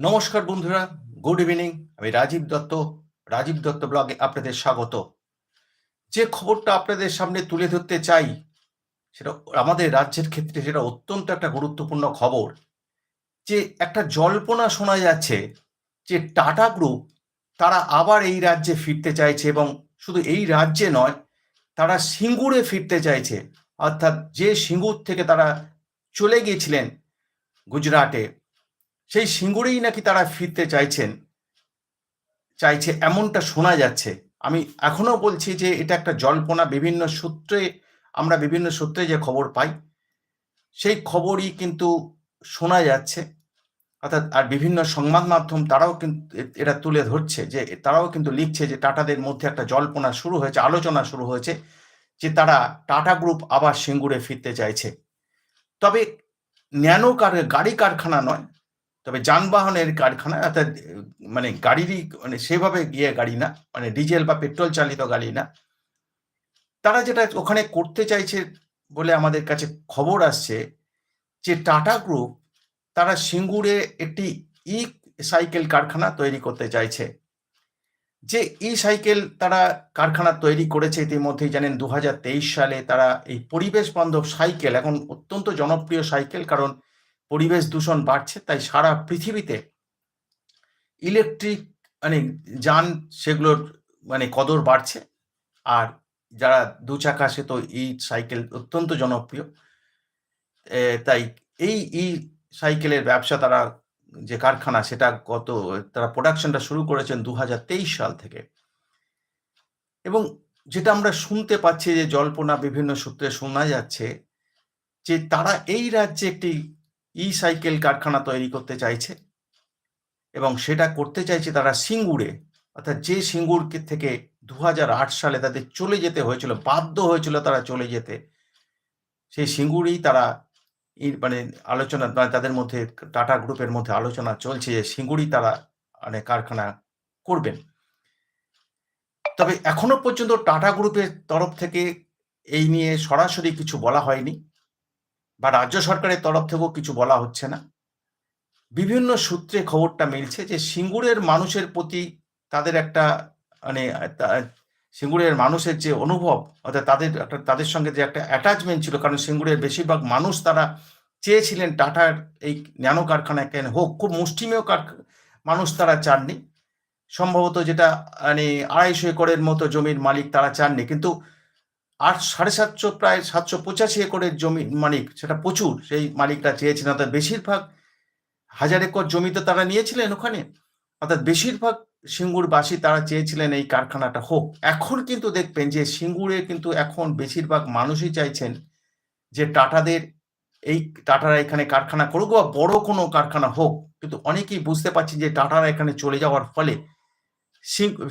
নমস্কার বন্ধুরা, good evening. আমি রাজীব দত্ত রাজীব দত্ত ব্লগে আপনাদের স্বাগত। যে খবরটা আপনাদের সামনে তুলে ধরতে চাই, সেটা আমাদের রাজ্যের ক্ষেত্রে সেটা অত্যন্ত একটা গুরুত্বপূর্ণ খবর। যে একটা জল্পনা শোনা যাচ্ছে যে টাটা গ্রুপ, তারা আবার এই রাজ্যে ফিরতে চাইছে এবং শুধু এই রাজ্যে নয়, তারা সিঙ্গুরে ফিরতে চাইছে। অর্থাৎ যে সিঙ্গুর থেকে তারা চলে গিয়েছিলেন গুজরাটে সেই সিঙ্গুরেই নাকি তারা ফিরতে চাইছেন, চাইছে এমনটা শোনা যাচ্ছে। আমি এখনও বলছি যে এটা একটা জল্পনা, বিভিন্ন সূত্রে, আমরা বিভিন্ন সূত্রে যে খবর পাই, সেই খবরই কিন্তু শোনা যাচ্ছে। অর্থাৎ, আর বিভিন্ন সংবাদ মাধ্যম তারাও কিন্তু এটা তুলে ধরছে যে, তারাও কিন্তু লিখছে যে টাটাদের মধ্যে একটা জল্পনা শুরু হয়েছে, আলোচনা শুরু হয়েছে যে তারা টাটা গ্রুপ আবার সিঙ্গুরে ফিরতে চাইছে। তবে ন্যানো কার, গাড়ি কারখানা নয় তবে যানবাহনের কারখানা অর্থাৎ মানে গাড়িরই মানে সেভাবে গিয়ে গাড়ি না মানে ডিজেল বা পেট্রোল চালিত গাড়ি না। তারা যেটা ওখানে করতে চাইছে বলে আমাদের কাছে খবর আসছে যে টাটা গ্রুপ তারা সিঙ্গুরে একটি ই সাইকেল কারখানা তৈরি করতে চাইছে। যে ই সাইকেল তারা কারখানা তৈরি করেছে ইতিমধ্যেই জানেন দু হাজার তেইশ সালে তারা এই পরিবেশ বান্ধব সাইকেল, এখন অত্যন্ত জনপ্রিয় সাইকেল কারণ পরিবেশ দূষণ বাড়ছে, তাই সারা পৃথিবীতে ইলেকট্রিক মানে যান সেগুলোর মানে কদর বাড়ছে। আর যারা দু চাকা সে তো ই সাইকেল অত্যন্ত জনপ্রিয়। তাই এই ই সাইকেলের ব্যবসা তারা, যে কারখানা সেটা গত, তারা প্রোডাকশনটা শুরু করেছেন দু হাজার তেইশ সাল থেকে। এবং যেটা আমরা শুনতে পাচ্ছি যে জল্পনা বিভিন্ন সূত্রে শোনা যাচ্ছে যে তারা এই রাজ্যে একটি ই সাইকেল কারখানা তৈরি করতে চাইছে এবং সেটা করতে চাইছে তারা সিঙ্গুরে, অর্থাৎ যে সিঙ্গুর থেকে দু হাজার আট সালে তাদের চলে যেতে হয়েছিল, বাধ্য হয়েছিল তারা চলে যেতে, সেই সিঙ্গুরেই তারা মানে আলোচনা মানে তাদের মধ্যে টাটা গ্রুপের মধ্যে আলোচনা চলছে যে সিঙ্গুরি তারা মানে কারখানা করবেন। তবে এখনও পর্যন্ত টাটা গ্রুপের তরফ থেকে এই নিয়ে সরাসরি কিছু বলা হয়নি। বা রাজ্য সরকারের তরফ থেকেও কিছু বলা হচ্ছে না। বিভিন্ন সূত্রে খবরটা মিলছে যে সিঙ্গুরের মানুষের প্রতি তাদের একটা মানে সিঙ্গুরের মানুষের যে অনুভব, অর্থাৎ তাদের একটা তাদের সঙ্গে যে একটা অ্যাটাচমেন্ট ছিল, কারণ সিঙ্গুরের বেশিরভাগ মানুষ তারা চেয়েছিলেন টাটার এই ন্যানো কারখানায় কেন হোক, খুব মুষ্টিমেয় মানুষ তারা চাননি। সম্ভবত যেটা মানে আড়াইশো একরের মতো জমির মালিক তারা চাননি। কিন্তু আট, সাড়ে সাতশো, প্রায় সাতশো পঁচাশি একরের জমি মালিক, সেটা প্রচুর, সেই মালিকরা চেয়েছিলেন অর্থাৎ বেশিরভাগ হাজার একর জমি তো তারা নিয়েছিলেন ওখানে, অর্থাৎ বেশিরভাগ সিঙ্গুরবাসী তারা চেয়েছিলেন এই কারখানাটা হোক। এখন কিন্তু দেখবেন যে সিঙ্গুরে কিন্তু এখন বেশিরভাগ মানুষই চাইছেন যে টাটাদের এই, টাটারা এখানে কারখানা করুক বা বড় কোনো কারখানা হোক, কিন্তু অনেকেই বুঝতে পারছি যে টাটারা এখানে চলে যাওয়ার ফলে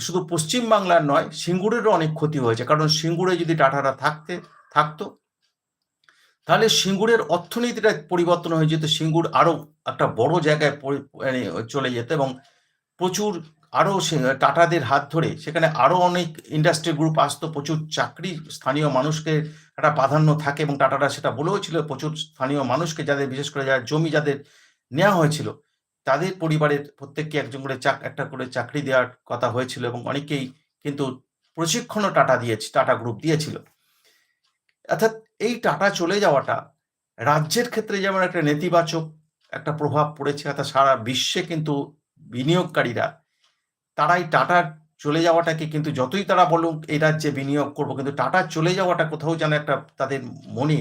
শুধু পশ্চিম বাংলার নয়, সিঙ্গুরেরও অনেক ক্ষতি হয়েছে। কারণ সিঙ্গুরে যদি টাটারা থাকতে, থাকতো, তাহলে সিঙ্গুরের অর্থনীতিটা পরিবর্তন হয়ে যেত। সিঙ্গুর আরও একটা বড় জায়গায় মানে চলে যেত এবং প্রচুর আরও টাটাদের হাত ধরে সেখানে আরও অনেক ইন্ডাস্ট্রি গ্রুপ আসতো, প্রচুর চাকরি, স্থানীয় মানুষকে একটা প্রাধান্য থাকে এবং টাটারা সেটা বলেও ছিল, প্রচুর স্থানীয় মানুষকে যাদের, বিশেষ করে যারা জমি যাদের নেওয়া হয়েছিল তাদের পরিবারের প্রত্যেককে একজন করে চাক, একটা করে চাকরি দেওয়ার কথা হয়েছিল এবং অনেকেই কিন্তু প্রশিক্ষণও টাটা দিয়েছে, টাটা গ্রুপ দিয়েছিল। অর্থাৎ এই টাটা চলে যাওয়াটা রাজ্যের ক্ষেত্রে যেমন একটা নেতিবাচক একটা প্রভাব পড়েছে, অর্থাৎ সারা বিশ্বে কিন্তু বিনিয়োগকারীরা তারাই টাটার চলে যাওয়াটাকে কিন্তু যতই তারা বলুক এই রাজ্যে বিনিয়োগ করব, কিন্তু টাটা চলে যাওয়াটা কোথাও যেন একটা তাদের মনে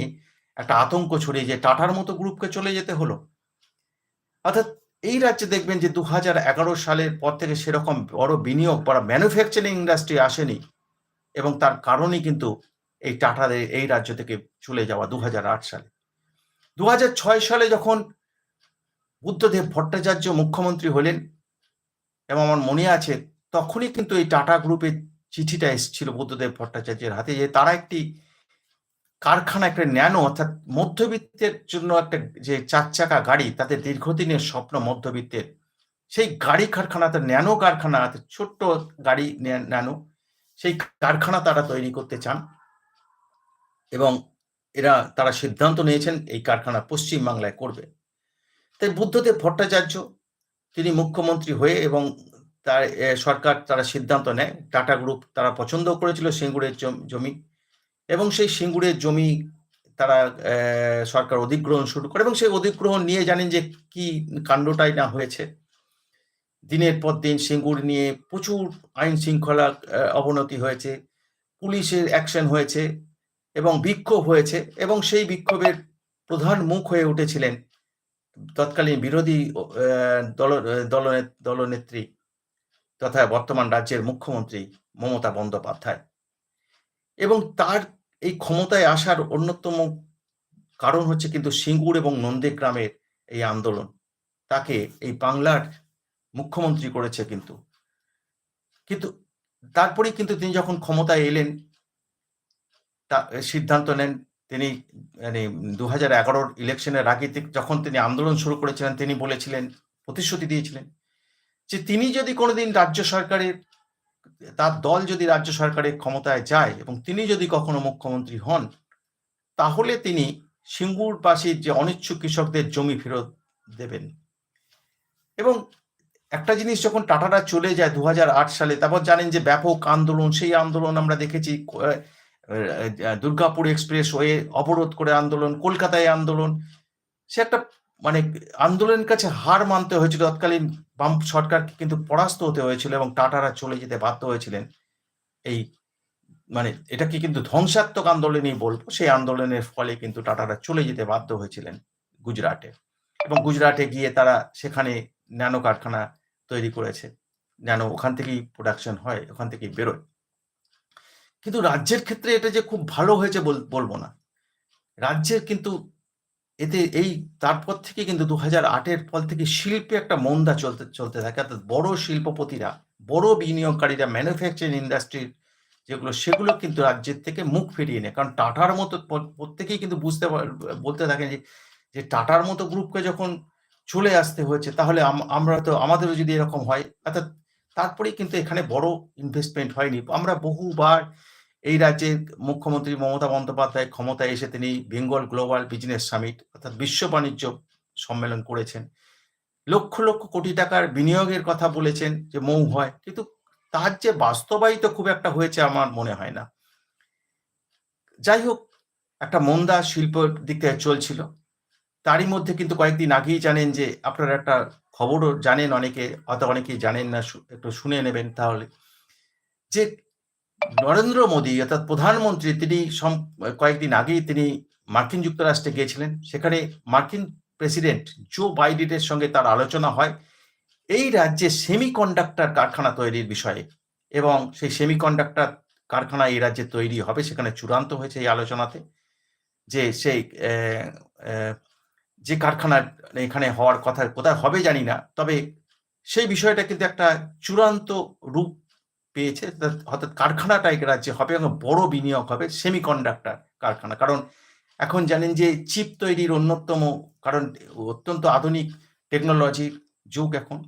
একটা আতঙ্ক ছড়িয়ে যে টাটার মতো গ্রুপকে চলে যেতে হলো। অর্থাৎ এই রাজ্যে দেখবেন যে দু হাজার এগারো সালের পর থেকে সেরকম বড় বিনিয়োগ বা ম্যানুফ্যাকচারিং ইন্ডাস্ট্রি আসেনি এবং তার কারণেই কিন্তু এই টাটাদের এই রাজ্য থেকে চলে যাওয়া দু হাজার আট সালে। দু হাজার ছয় সালে যখন বুদ্ধদেব ভট্টাচার্য মুখ্যমন্ত্রী হলেন এবং আমার মনে আছে, তখনই কিন্তু এই টাটা গ্রুপের চিঠিটা এসেছিল বুদ্ধদেব ভট্টাচার্যের হাতে যে তারা একটি কারখানা, একটা ন্যানো, অর্থাৎ মধ্যবিত্তের জন্য একটা যে চার চাকা গাড়ি, তাদের দীর্ঘদিনের স্বপ্ন মধ্যবিত্তের। সেই গাড়ি কারখানা, তার ন্যানো কারখানা ছোট্ট গাড়ি ন্যানো, সেই কারখানা তারা তৈরি করতে চান। এবং এরা, তারা সিদ্ধান্ত নিয়েছেন এই কারখানা পশ্চিম বাংলায় করবে। তাই বুদ্ধদেব ভট্টাচার্য, তিনি মুখ্যমন্ত্রী হয়ে এবং তার সরকার তারা সিদ্ধান্ত নেয়। টাটা গ্রুপ তারা পছন্দ করেছিল সিঙ্গুরের জমি। এবং সেই সিঙ্গুরের জমি তারা সরকার অধিগ্রহণ শুরু করে এবং সেই অধিগ্রহণ নিয়ে জানেন যে কি কাণ্ডটাই না হয়েছে। দিনের পর দিন সিঙ্গুর নিয়ে প্রচুর আইন শৃঙ্খলা অবনতি হয়েছে। পুলিশের অ্যাকশন হয়েছে এবং বিক্ষোভ হয়েছে এবং সেই বিক্ষোভের প্রধান মুখ হয়ে উঠেছিলেন তৎকালীন বিরোধী দল দলনে, দলনেত্রী তথা বর্তমান রাজ্যের মুখ্যমন্ত্রী মমতা বন্দ্যোপাধ্যায়। এবং তার এই ক্ষমতায় আসার অন্যতম কারণ হচ্ছে কিন্তু সিঙ্গুর এবং নন্দীগ্রামের এই আন্দোলন। তাকে এই বাংলার মুখ্যমন্ত্রী করেছে কিন্তু। কিন্তু তারপরেই কিন্তু তিনি যখন ক্ষমতায় এলেন তা সিদ্ধান্ত নেন তিনি মানে দু হাজার এগারোর ইলেকশনের আগে যখন তিনি আন্দোলন শুরু করেছিলেন তিনি বলেছিলেন, প্রতিশ্রুতি দিয়েছিলেন যে তিনি যদি কোনোদিন রাজ্য সরকারের তার দল যদি রাজ্য সরকারের ক্ষমতায় যায় এবং তিনি যদি কখনো মুখ্যমন্ত্রী হন, তাহলে তিনি সিঙ্গুরবাসীর যে অনিচ্ছুক কৃষকদের জমি ফেরত দেবেন। এবং একটা জিনিস যখন টাটারা চলে যায় ২০০৮ সালে তারপর জানেন যে ব্যাপক আন্দোলন, সেই আন্দোলন আমরা দেখেছি দুর্গাপুর এক্সপ্রেসওয়ে অবরোধ করে আন্দোলন, কলকাতায় আন্দোলন। সে একটা মানে আন্দোলনের কাছে হার মানতে হয়েছিল তৎকালীন বাম সরকারকে কিন্তু পরাস্ত হতে হয়েছিল এবং টাটারা চলে যেতে বাধ্য হয়েছিলেন। এই মানে এটাকে কিন্তু ধ্বংসাত্মক আন্দোলনই বলব সেই আন্দোলনের ফলে কিন্তু টাটারা চলে যেতে বাধ্য হয়েছিলেন গুজরাটে। এবং গুজরাটে গিয়ে তারা সেখানে ন্যানো কারখানা তৈরি করেছে। ন্যানো ওখান থেকেই প্রোডাকশন হয়, ওখান থেকেই বেরোয়। কিন্তু রাজ্যের ক্ষেত্রে এটা যে খুব ভালো হয়েছে বল বলব না। রাজ্যের কিন্তু এতে এই তারপর থেকে কিন্তু ২০০৮ আটের পর থেকে শিল্পে একটা মন্দা চলতে চলতে থাকে। অর্থাৎ বড় শিল্পপতিরা, বড় বিনিয়োগকারীরা ম্যানুফ্যাকচারিং ইন্ডাস্ট্রির যেগুলো সেগুলো কিন্তু রাজ্যের থেকে মুখ ফিরিয়ে নেয়। কারণ টাটার মতো প্রত্যেকেই কিন্তু বুঝতে বলতে থাকেন যে, যে টাটার মতো গ্রুপকে যখন চলে আসতে হয়েছে তাহলে আমরা তো আমাদেরও যদি এরকম হয় অর্থাৎ তারপরেই কিন্তু এখানে বড় ইনভেস্টমেন্ট হয়নি। আমরা বহুবার এই রাজ্যের মুখ্যমন্ত্রী মমতা বন্দ্যোপাধ্যায় ক্ষমতায় এসে তিনি বেঙ্গল গ্লোবাল বিজনেস সামিট অর্থাৎ বিশ্ব বাণিজ্য সম্মেলন করেছেন। লক্ষ, লক্ষ কোটি টাকার বিনিয়োগের কথা বলেছেন যে মৌ হয়। কিন্তু তার যে বাস্তবায়িত খুব একটা হয়েছে আমার মনে হয় না। যাই হোক, একটা মন্দা শিল্পর দিক থেকে চলছিল। তারই মধ্যে কিন্তু কয়েকদিন আগেই জানেন যে আপনারা একটা খবরও জানেন অনেকে, হয়তো অনেকেই জানেন না একটু শুনে নেবেন তাহলে। যে নরেন্দ্র মোদী, অর্থাৎ প্রধানমন্ত্রী, তিনি কয়েকদিন আগেই তিনি মার্কিন যুক্তরাষ্ট্রে গিয়েছিলেন। সেখানে মার্কিন প্রেসিডেন্ট জো বাইডেনের সঙ্গে তার আলোচনা হয় এই রাজ্যে সেমিকন্ডাক্টর কারখানা তৈরির বিষয়ে এবং সেই সেমিকন্ডাক্টর কারখানা এই রাজ্যে তৈরি হবে, সেখানে চূড়ান্ত হয়েছে এই আলোচনাতে। যে সেই যে কারখানা এখানে হওয়ার কথা কোথায় হবে জানি না। তবে সেই বিষয়টা কিন্তু একটা চূড়ান্ত রূপ পেয়েছে। অর্থাৎ কারখানাটা এই রাজ্যে হবে এবং বড় বিনিয়োগ হবে সেমিকন্ডাক্টর কারখানা। কারণ এখন জানেন যে চিপ তৈরির অন্যতম, কারণ অত্যন্ত আধুনিক টেকনোলজির যুগ এখন।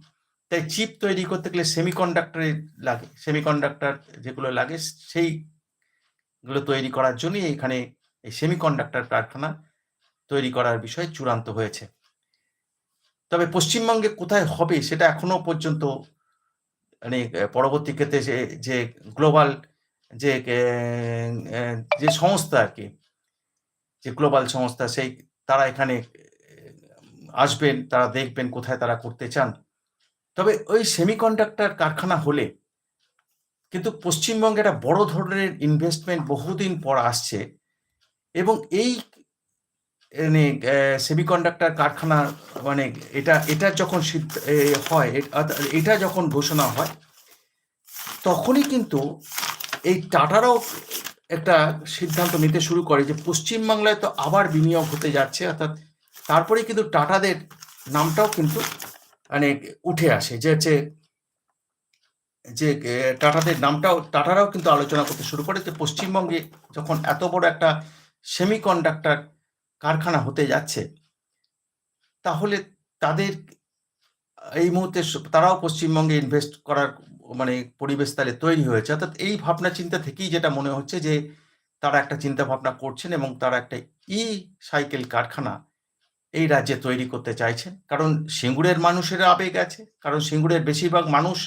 তাই চিপ তৈরি করতে গেলে সেমিকন্ডাক্টরের লাগে। সেমিকন্ডাক্টর যেগুলো লাগে, সেইগুলো তৈরি করার জন্যই এখানে এই সেমিকন্ডাক্টর কারখানা তৈরি করার বিষয়ে চূড়ান্ত হয়েছে। তবে পশ্চিমবঙ্গে কোথায় হবে সেটা এখনও পর্যন্ত মানে পরবর্তী ক্ষেত্রে যে, যে গ্লোবাল যে যে সংস্থা আর কি যে গ্লোবাল সংস্থা সেই তারা এখানে আসবেন, তারা দেখবেন কোথায় তারা করতে চান। তবে ওই সেমিকন্ডাক্টর কারখানা হলে কিন্তু পশ্চিমবঙ্গে একটা বড় ধরনের ইনভেস্টমেন্ট বহুদিন পর আসছে এবং এই মানে সেমিকন্ডাক্টর কারখানা মানে এটা এটা যখন হয় এটা যখন ঘোষণা হয়, তখনই কিন্তু এই টাটারাও একটা সিদ্ধান্ত নিতে শুরু করে যে পশ্চিমবাংলায় তো আবার বিনিয়োগ হতে যাচ্ছে, অর্থাৎ তারপরে কিন্তু টাটাদের নামটাও কিন্তু মানে উঠে আসে যে হচ্ছে যে টাটাদের নামটাও, টাটারাও কিন্তু আলোচনা করতে শুরু করে যে পশ্চিমবঙ্গে যখন এত বড় একটা সেমিকন্ডাক্টর কারখানা হতে যাচ্ছে। তাহলে তাদের এই মুহূর্তে তারাও পশ্চিমবঙ্গে ইনভেস্ট করার মানে পরিবেশ তাহলে তৈরি হয়েছে। অর্থাৎ এই ভাবনা চিন্তা থেকেই যেটা মনে হচ্ছে যে, তারা একটা চিন্তা ভাবনা করছেন এবং তারা একটা ই সাইকেল কারখানা এই রাজ্যে তৈরি করতে চাইছেন। কারণ সিঙ্গুরের মানুষের আবেগ আছে, কারণ সিঙ্গুরের বেশিরভাগ মানুষ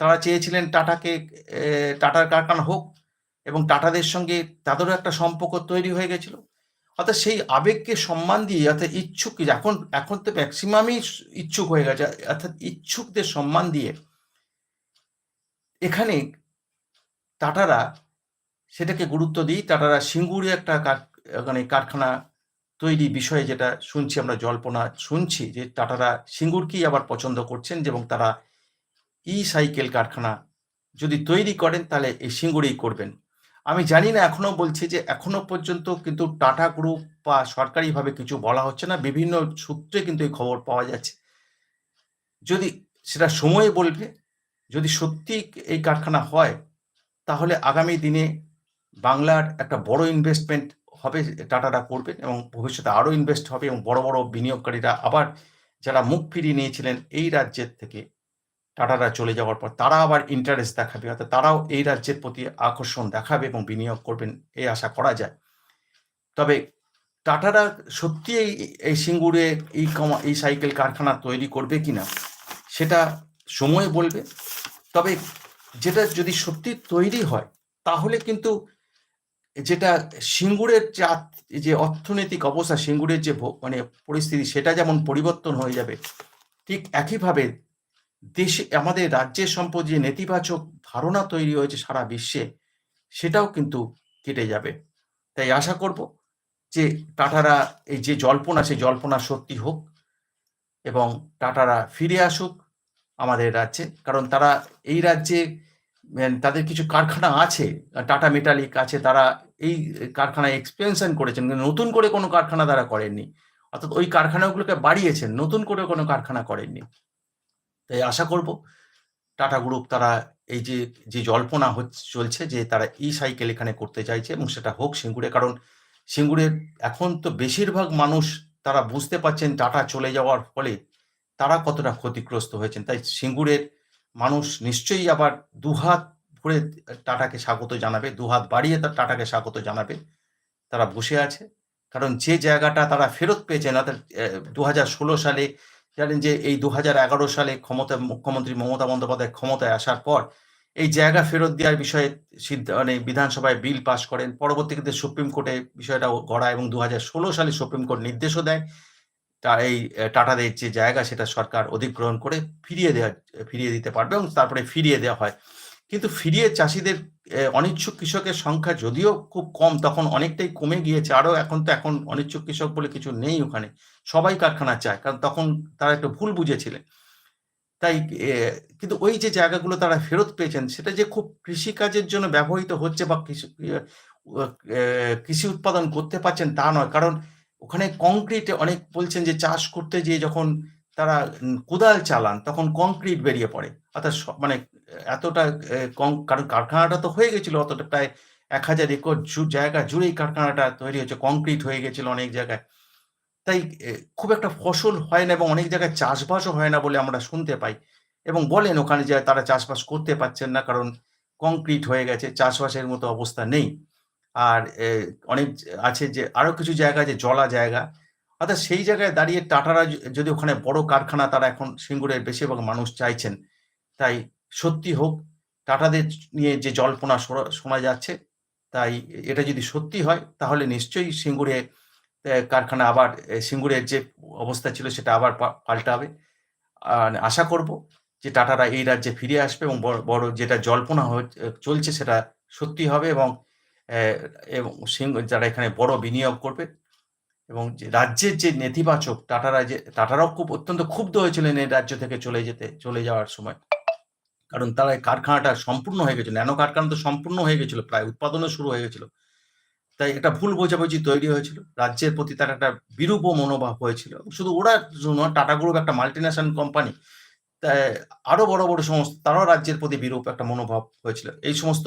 তারা চেয়েছিলেন টাটাকে টাটার কারখানা হোক এবং টাটাদের সঙ্গে তাদেরও একটা সম্পর্ক তৈরি হয়ে গেছিল। অর্থাৎ সেই আবেগকে সম্মান দিয়ে, অর্থাৎ ইচ্ছুক এখন এখন তো ম্যাক্সিমামই ইচ্ছুক হয়ে গেছে, অর্থাৎ ইচ্ছুকদের সম্মান দিয়ে এখানে টাটারা সেটাকে গুরুত্ব দিই। টাটারা সিঙ্গুরে একটা মানে কারখানা তৈরি বিষয়ে যেটা শুনছি আমরা, জল্পনা শুনছি যে টাটারা সিঙ্গুরকেই আবার পছন্দ করছেন এবং তারা ই সাইকেল কারখানা যদি তৈরি করেন তাহলে এই সিঙ্গুরেই করবেন। আমি জানি না, এখনও বলছি যে এখনও পর্যন্ত কিন্তু টাটা গ্রুপ বা সরকারিভাবে কিছু বলা হচ্ছে না, বিভিন্ন সূত্রে কিন্তু এই খবর পাওয়া যাচ্ছে। যদি সেটা সময় বলবে, যদি সত্যি এই কারখানা হয়, তাহলে আগামী দিনে বাংলার একটা বড় ইনভেস্টমেন্ট হবে, টাটাটা করবেন এবং ভবিষ্যতে আরও ইনভেস্ট হবে এবং বড় বড় বিনিয়োগকারীরা আবার যারা মুখ ফিরিয়ে নিয়েছিলেন এই রাজ্যের থেকে টাটারা চলে যাওয়ার পর তারা আবার ইন্টারেস্ট দেখাবে। অর্থাৎ তারাও এই রাজ্যের প্রতি আকর্ষণ দেখাবে এবং বিনিয়োগ করবেন এই আশা করা যায়। তবে টাটারা সত্যি এই এই সিঙ্গুরে এই কমা, এই সাইকেল কারখানা তৈরি করবে কিনা, সেটা সময় বলবে। তবে যেটা যদি সত্যি তৈরি হয়, তাহলে কিন্তু যেটা সিঙ্গুরের যে অর্থনৈতিক অবস্থা, সিঙ্গুরের যে মানে পরিস্থিতি, সেটা যেমন পরিবর্তন হয়ে যাবে, ঠিক একইভাবে দেশে, আমাদের রাজ্যের সম্পদ যে নেতিবাচক ধারণা তৈরি হয়েছে সারা বিশ্বে, সেটাও কিন্তু কেটে যাবে। তাই আশা করব যে টাটারা এই যে জল্পনা, সেই জল্পনা সত্যি হোক এবং টাটারা ফিরে আসুক আমাদের রাজ্যে। কারণ তারা এই রাজ্যে তাদের কিছু কারখানা আছে, টাটা মেটালিক আছে, তারা এই কারখানায় এক্সপেনশন করেছেন। কিন্তু নতুন করে কোনো কারখানা তারা করেননি। অর্থাৎ ওই কারখানাগুলোকে বাড়িয়েছেন, নতুন করে কোনো কারখানা করেননি। তাই আশা করব টাটা গ্রুপ তারা এই যে যে জল্পনা চলছে যে তারা ই সাইকেল এখানে করতে চাইছে এবং সেটা হোক সিঙ্গুরে, কারণ সিঙ্গুরের এখন তো বেশিরভাগ মানুষ তারা বুঝতে পারছেন টাটা চলে যাওয়ার ফলে তারা কতটা ক্ষতিগ্রস্ত হয়েছেন। তাই সিঙ্গুরের মানুষ নিশ্চয়ই আবার দুহাত ভরে টাটাকে স্বাগত জানাবে, দুহাত বাড়িয়ে তার টাটাকে স্বাগত জানাবে। তারা বসে আছে। কারণ যে জায়গাটা তারা ফেরত পেয়েছেন অর্থাৎ দু হাজার ষোলো সালে জানেন যে এই দু হাজার এগারো সালে ক্ষমতা, মুখ্যমন্ত্রী মমতা বন্দ্যোপাধ্যায় ক্ষমতায় আসার পর এই জায়গা ফেরত দেওয়ার বিষয়ে মানে বিধানসভায় বিল পাশ করেন। পরবর্তীতে সুপ্রিম কোর্টে বিষয়টা গড়া এবং দু হাজার ষোলো সালে সুপ্রিম কোর্ট নির্দেশও দেয়। তা এই টাটাদের যে জায়গা সেটা সরকার অধিগ্রহণ করে ফিরিয়ে দেওয়া ফিরিয়ে দিতে পারবে এবং তারপরে ফিরিয়ে দেওয়া হয়। কিন্তু ফিরিয়ে চাষিদের অনিচ্ছুক কৃষকের সংখ্যা যদিও খুব কম, তখন অনেকটাই কমে গিয়েছে। আরও এখন তো এখন অনিচ্ছুক কৃষক বলে কিছু নেই ওখানে। সবাই কারখানা চায়, কারণ তখন তারা একটু ভুল বুঝেছিলেন। তাই কিন্তু ওই যে জায়গাগুলো তারা ফেরত পেয়েছেন, সেটা যে খুব কৃষিকাজের জন্য ব্যবহৃত হচ্ছে বা কৃষি কৃষি উৎপাদন করতে পারছেন তা নয়। কারণ ওখানে কংক্রিটে অনেক বলছেন যে চাষ করতে গিয়ে যখন তারা কোদাল চালান, তখন কংক্রিট বেরিয়ে পড়ে। অর্থাৎ মানে এতটা কারণ কারখানাটা তো হয়ে গেছিল অতটা, প্রায় এক হাজার একর জায়গা জুড়েই কারখানাটা তৈরি হয়েছে, কংক্রিট হয়ে গেছিল অনেক জায়গায়। তাই খুব একটা ফসল হয় না এবং অনেক জায়গায় চাষবাসও হয় না বলে আমরা শুনতে পাই। এবং বলেন ওখানে যে তারা চাষবাস করতে পারছেন না কারণ কংক্রিট হয়ে গেছে, চাষবাসের মতো অবস্থা নেই। আর অনেক আছে যে, আরও কিছু জায়গা আছে, জলা জায়গা। অর্থাৎ সেই জায়গায় দাঁড়িয়ে টাটারা যদি ওখানে বড় কারখানা তারা এখন সিঙ্গুরের বেশিরভাগ মানুষ চাইছেন, তাই সত্যি হোক, টাটাদের নিয়ে যে জল্পনা শোনা যাচ্ছে, তাই এটা যদি সত্যি হয়, তাহলে নিশ্চয়ই সিঙ্গুরে কারখানা আবার সিঙ্গুরের যে অবস্থা ছিল সেটা আবার পাল্টাবে। আশা করব যে টাটারা এই রাজ্যে ফিরে আসবে এবং বড় যেটা জল্পনা চলছে সেটা সত্যি হবে এবং এবং যারা এখানে বড় বিনিয়োগ করবে এবং যে রাজ্যের যে নেতিবাচক, টাটারা যে, টাটারাও খুব, অত্যন্ত ক্ষুব্ধ হয়েছিলেন এই রাজ্য থেকে চলে যেতে, চলে যাওয়ার সময়। কারণ তারা কারখানাটা সম্পূর্ণ হয়ে গেছিল। ন্যানো কারখানা তো সম্পূর্ণ হয়ে গেছিল, প্রায় উৎপাদনও শুরু হয়ে গেছিল। তাই একটা ভুল বোঝাবুঝি তৈরি হয়েছিল। রাজ্যের প্রতি তার একটা বিরূপ মনোভাব হয়েছিল। শুধু ওরা নয় টাটা গ্রুপ একটা মাল্টিন্যাশনাল কোম্পানি তাই আরও বড় বড় সমস্ত, তারাও রাজ্যের প্রতি বিরূপ একটা মনোভাব হয়েছিল। এই সমস্ত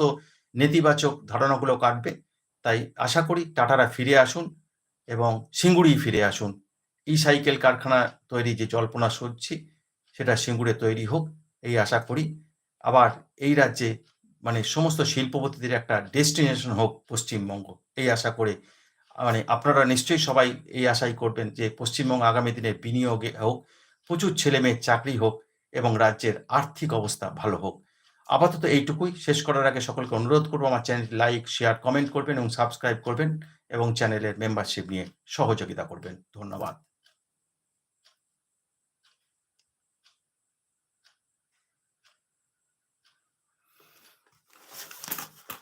নেতিবাচক ধারণাগুলো কাটবে। তাই আশা করি টাটারা ফিরে আসুন এবং সিঙ্গুরি ফিরে আসুন। এই সাইকেল কারখানা তৈরি যে জল্পনা সরছি সেটা সিঙ্গুরে তৈরি হোক, এই আশা করি আবার এই রাজ্যে মানে সমস্ত শিল্পপতিদের একটা ডেস্টিনেশন হোক পশ্চিমবঙ্গ এই আশা করে মানে আপনারা নিশ্চয়ই সবাই এই আশাই করবেন যে পশ্চিমবঙ্গ আগামী দিনে বিনিয়োগে হোক, প্রচুর ছেলে ছেলেমেয়ের চাকরি হোক এবং রাজ্যের আর্থিক অবস্থা ভালো হোক। আপাতত এইটুকুই। শেষ করার আগে সকলকে অনুরোধ করব আমার চ্যানেলটি লাইক, শেয়ার, কমেন্ট করবেন এবং সাবস্ক্রাইব করবেন এবং চ্যানেলের মেম্বারশিপ নিয়ে সহযোগিতা করবেন। ধন্যবাদ।